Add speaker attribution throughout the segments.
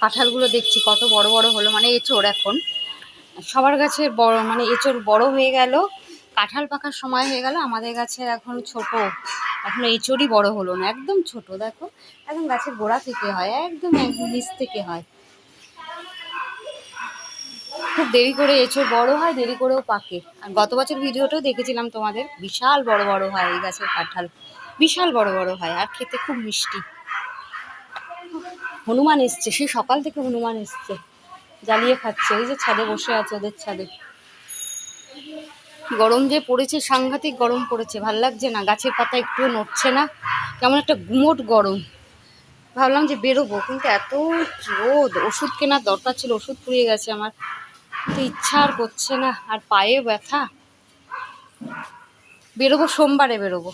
Speaker 1: কাঁঠালগুলো দেখছি, কত বড় বড় হলো মানে এঁচোড় এখন। সবার গাছে বড় মানে এঁচোড় বড় হয়ে গেল, কাঁঠাল পাকার সময় হয়ে গেল, আমাদের গাছে এখন ছোট। এখন এঁচোড়ই বড় হলো না, একদম ছোট, দেখো। একদম গাছের গোড়া থেকে হয়, একদম একদম নিচ থেকে হয়। খুব দেরি করে এঁচোড় বড় হয়, দেরি করেও পাকে। আর গত বছর ভিডিওটাও দেখেছিলাম তোমাদের, বিশাল বড় বড় হয় এই গাছের কাঁঠাল। বিশাল বড় বড় হয়, আর খেতে খুব মিষ্টি। হনুমান এসছে, সে সকাল থেকে হনুমান এসছে, জ্বালিয়ে খাচ্ছে, এই যে ছাদে বসে আছে ওদের ছাদে। গরম যে পড়েছে, সাংঘাতিক গরম পড়েছে, ভালো লাগছে না, গাছের পাতা একটুও নড়ছে না, কেমন একটা গুমোট গরম। ভাবলাম যে বেরোবো, কিন্তু এত রোদ, ওষুধ কেনার দরকার ছিল, ওষুধ পুড়িয়ে গেছে আমার। কিন্তু ইচ্ছা আর করছে না, আর পায়ে ব্যথা। বেরোবো, সোমবারে বেরোবো।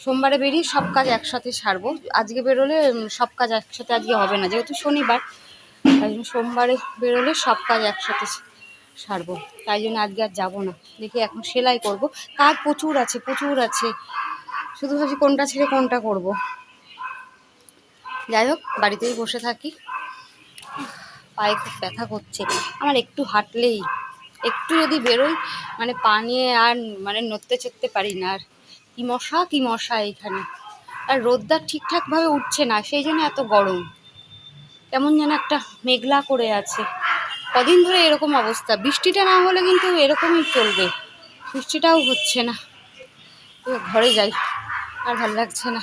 Speaker 1: সোমবারে বেরিয়ে সব কাজ একসাথে সারবো। আজকে বেরোলে সব কাজ একসাথে আজকে হবে না। যেহেতু শনিবার, তাই জন্য সোমবারে বেরোলে সব কাজ একসাথে সারবো। তাই জন্য আজকে আর যাব না। দেখি এখন সেলাই করব। কাজ প্রচুর আছে প্রচুর আছে। শুধু ভাবছি কোনটা ছেড়ে কোনটা করব। যাই হোক, বাড়িতেই বসে থাকি। পায়ে খুব ব্যথা করছে। আমার একটু হাঁটলেই, একটু যদি বেরোই মানে পা নিয়ে আর মানে নড়তে চড়তে পারি না আর। কি মশা কি মশা এইখানে আর রোদ্দার ঠিকঠাকভাবে উঠছে না, সেই জন্য এত গরম। কেমন যেন একটা মেঘলা করে আছে। কদিন ধরে এরকম অবস্থা। বৃষ্টিটা না হলে কিন্তু এরকমই চলবে। বৃষ্টিটাও হচ্ছে না। ঘরে যাই, আর ভালো লাগছে না।